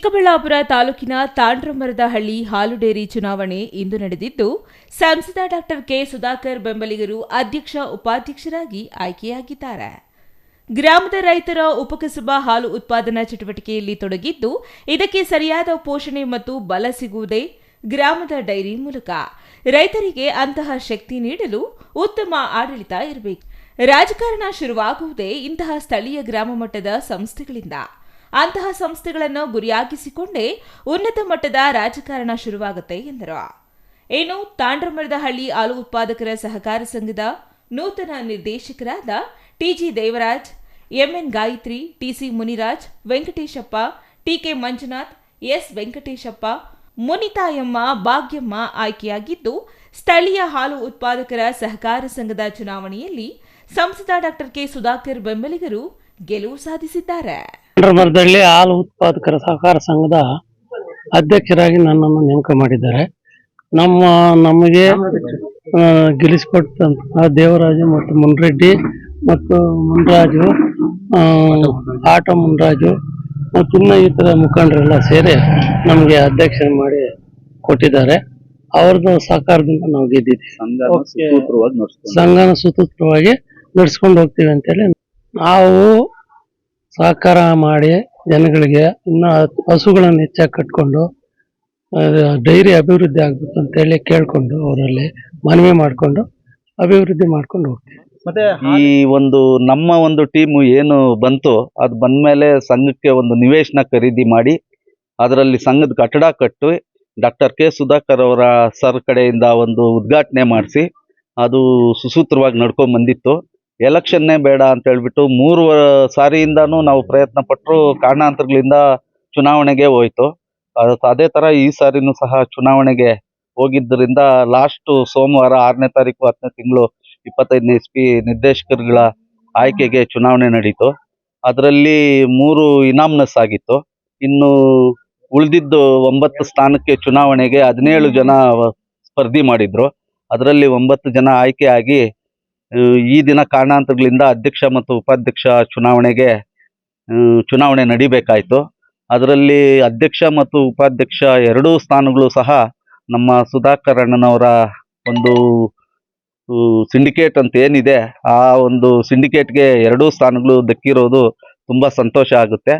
ಚಿಕ್ಕಬಳ್ಳಾಪುರ ತಾಲೂಕಿನ ತಾಂಡ್ರಮರದಹಳ್ಳಿ ಹಾಲು ಡೇರಿ ಚುನಾವಣೆ ಇಂದು ನಡೆದಿದ್ದು, ಸಂಸದ ಡಾಕ್ಟರ್ ಕೆ ಸುಧಾಕರ್ ಬೆಂಬಲಿಗರು ಅಧ್ಯಕ್ಷ ಉಪಾಧ್ಯಕ್ಷರಾಗಿ ಆಯ್ಕೆಯಾಗಿದ್ದಾರೆ. ಗ್ರಾಮದ ರೈತರ ಉಪಕಸಬಾ ಹಾಲು ಉತ್ಪಾದನಾ ಚಟುವಟಿಕೆಯಲ್ಲಿ ತೊಡಗಿದ್ದು, ಇದಕ್ಕೆ ಸರಿಯಾದ ಪೋಷಣೆ ಮತ್ತು ಬಲ ಸಿಗುವುದೇ ಗ್ರಾಮದ ಡೈರಿ ಮೂಲಕ. ರೈತರಿಗೆ ಅಂತಹ ಶಕ್ತಿ ನೀಡಲು ಉತ್ತಮ ಆಡಳಿತ ಇರಬೇಕು. ರಾಜಕಾರಣ ಶುರುವಾಗುವುದೇ ಇಂತಹ ಸ್ಥಳೀಯ ಗ್ರಾಮ ಮಟ್ಟದ ಸಂಸ್ಥೆಗಳಿಂದ. ಅಂತಹ ಸಂಸ್ಥೆಗಳನ್ನು ಗುರಿಯಾಗಿಸಿಕೊಂಡೇ ಉನ್ನತ ಮಟ್ಟದ ರಾಜಕಾರಣ ಶುರುವಾಗುತ್ತೆ, ಎಂದರು. ಇನ್ನು ತಾಂಡ್ರಮರದಹಳ್ಳಿ ಹಾಲು ಉತ್ಪಾದಕರ ಸಹಕಾರ ಸಂಘದ ನೂತನ ನಿರ್ದೇಶಕರಾದ TG Devaraj, MN Gayathri, TC Muniraj, Venkateshappa, TK Manjunath, S. Venkateshappa, Munithayamma, Bhagyamma ಆಯ್ಕೆಯಾಗಿದ್ದು, ಸ್ಥಳೀಯ ಹಾಲು ಉತ್ಪಾದಕರ ಸಹಕಾರ ಸಂಘದ ಚುನಾವಣೆಯಲ್ಲಿ ಸಂಸದ ಡಾಕ್ಟರ್ ಕೆ. ಸುಧಾಕರ್ ಬೆಂಬಲಿಗರು ಗೆಲುವು ಸಾಧಿಸಿದ್ದಾರೆ. ಮರದಲ್ಲಿ ಹಾಲು ಉತ್ಪಾದಕರ ಸಹಕಾರ ಸಂಘದ ಅಧ್ಯಕ್ಷರಾಗಿ ನನ್ನನ್ನು ನೇಮಕ ಮಾಡಿದ್ದಾರೆ. ನಮ್ಮ ನಮಗೆ ಗೆಲ್ಲಿಸಿಕೊಟ್ಟಂತಹ ದೇವರಾಜು ಮತ್ತು ಮುನ್ರೆಡ್ಡಿ ಮತ್ತು ಮುನ್ರಾಜು ಆಟ ಮುನ್ರಾಜು ಮತ್ತು ಇನ್ನು ಇತರ ಮುಖಂಡರೆಲ್ಲ ಸೇರಿ ನಮಗೆ ಅಧ್ಯಕ್ಷ ಮಾಡಿ ಕೊಟ್ಟಿದ್ದಾರೆ. ಅವ್ರದ್ದು ಸಹಕಾರದಿಂದ ನಾವು ಗೆದ್ದಿದ್ದೀವಿ. ಸಂಘನ ಸುಸೂತ್ರವಾಗಿ ನಡೆಸ್ಕೊಂಡು ಹೋಗ್ತೀವಿ ಅಂತೇಳಿ ನಾವು ಸಹಕಾರ ಮಾಡಿ ಜನಗಳಿಗೆ ಇನ್ನ ಹಸುಗಳನ್ನು ಹೆಚ್ಚಾಗಿ ಕಟ್ಕೊಂಡು ಡೈರಿ ಅಭಿವೃದ್ಧಿ ಆಗ್ಬೇಕು ಅಂತೇಳಿ ಕೇಳ್ಕೊಂಡು ಅವರಲ್ಲಿ ಮನವಿ ಮಾಡಿಕೊಂಡು ಅಭಿವೃದ್ಧಿ ಮಾಡ್ಕೊಂಡು ಹೋಗ್ತೀವಿ. ಮತ್ತೆ ಈ ಒಂದು ನಮ್ಮ ಒಂದು ಟೀಮ್ ಏನು ಬಂತು ಅದು ಬಂದ್ಮೇಲೆ ಸಂಘಕ್ಕೆ ಒಂದು ನಿವೇಶನ ಖರೀದಿ ಮಾಡಿ ಅದರಲ್ಲಿ ಸಂಘದ ಕಟ್ಟಡ ಕಟ್ಟಿ ಡಾಕ್ಟರ್ ಕೆ ಸುಧಾಕರ್ ಅವರ ಸರ್ ಕಡೆಯಿಂದ ಒಂದು ಉದ್ಘಾಟನೆ ಮಾಡಿಸಿ ಅದು ಸುಸೂತ್ರವಾಗಿ ನಡ್ಕೊಂಡ್ ಬಂದಿತ್ತು. ಎಲೆಕ್ಷನ್ನೇ ಬೇಡ ಅಂತ ಹೇಳ್ಬಿಟ್ಟು ಮೂರು ಸಾರಿಯಿಂದಾನು ನಾವು ಪ್ರಯತ್ನ ಪಟ್ಟರು ಕಾರಣಾಂತರಗಳಿಂದ ಚುನಾವಣೆಗೆ ಹೋಯ್ತು. ಅದ್- ತರ ಈ ಸಾರಿನೂ ಸಹ ಚುನಾವಣೆಗೆ ಹೋಗಿದ್ದರಿಂದ ಲಾಸ್ಟ್ ಸೋಮವಾರ ಆರನೇ ತಾರೀಕು ಹತ್ತನೇ ತಿಂಗಳು ಇಪ್ಪತ್ತೈದನೇ ಎಸ್ಪಿ ನಿರ್ದೇಶಕರುಗಳ ಆಯ್ಕೆಗೆ ಚುನಾವಣೆ ನಡೀತು. ಅದರಲ್ಲಿ ಮೂರು ಇನಾಮ್ನಸ್ ಆಗಿತ್ತು. ಇನ್ನು ಉಳಿದಿದ್ದು ಒಂಬತ್ತು ಸ್ಥಾನಕ್ಕೆ ಚುನಾವಣೆಗೆ ಹದಿನೇಳು ಜನ ಸ್ಪರ್ಧಿ ಮಾಡಿದ್ರು. ಅದರಲ್ಲಿ ಒಂಬತ್ತು ಜನ ಆಯ್ಕೆ ಆಗಿ ಈ ದಿನ ಕಾರಣಾಂತರಗಳಿಂದ ಅಧ್ಯಕ್ಷ ಮತ್ತು ಉಪಾಧ್ಯಕ್ಷ ಚುನಾವಣೆಗೆ ಚುನಾವಣೆ ನಡಿಬೇಕಾಯ್ತು. ಅದರಲ್ಲಿ ಅಧ್ಯಕ್ಷ ಮತ್ತು ಉಪಾಧ್ಯಕ್ಷ ಎರಡೂ ಸ್ಥಾನಗಳು ಸಹ ನಮ್ಮ ಸುಧಾಕರ್ ಅಣ್ಣನವರ ಒಂದು ಸಿಂಡಿಕೇಟ್ ಅಂತ ಏನಿದೆ, ಆ ಒಂದು ಸಿಂಡಿಕೇಟ್ಗೆ ಎರಡೂ ಸ್ಥಾನಗಳು ದಕ್ಕಿರೋದು ತುಂಬ ಸಂತೋಷ ಆಗುತ್ತೆ.